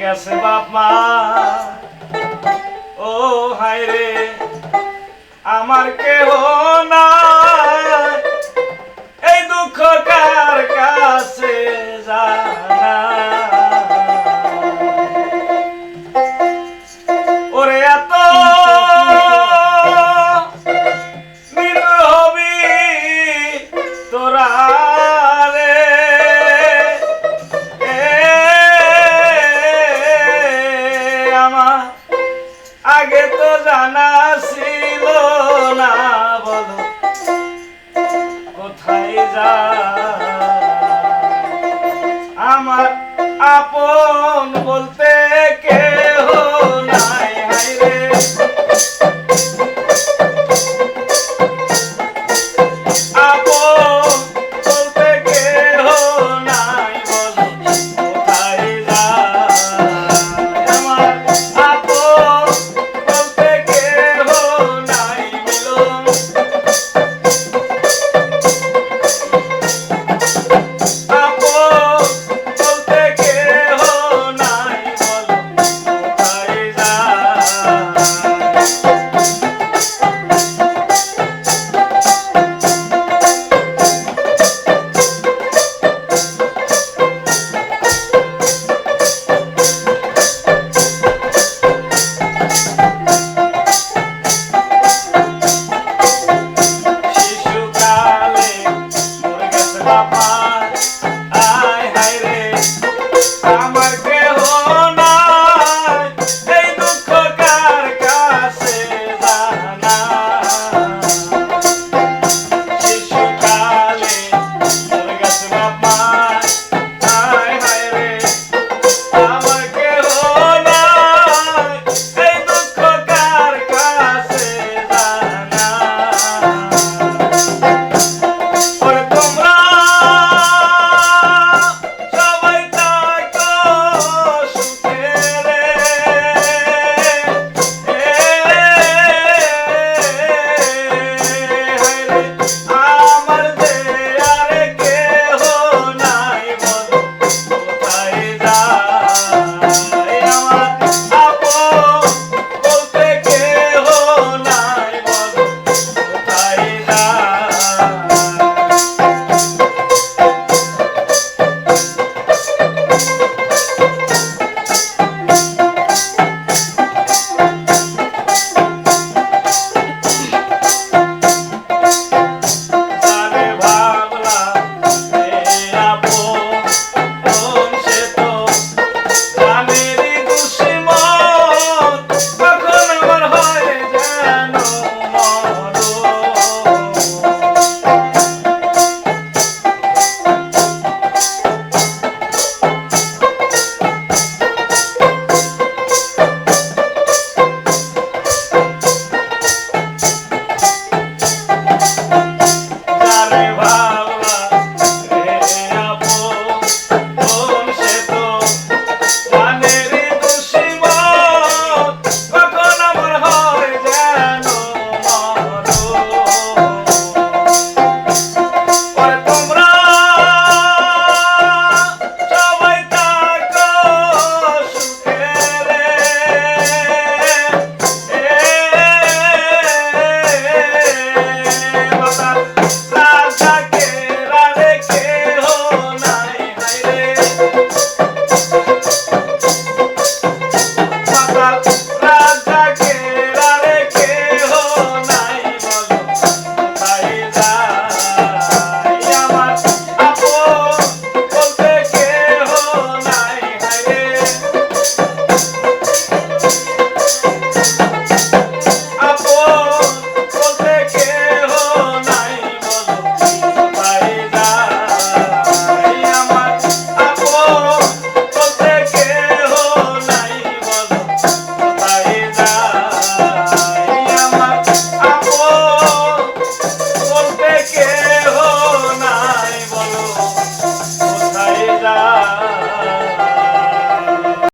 গেছে বাপ মা। ও হায় রে, আমার কেহ না এই দুঃখ কার কাছে জানা? ওরে এত হবি তোরা আগে তো জানা ছিল না বলো কোথায় যা আমার আপন বলতে কেহ নাই রে। Stop.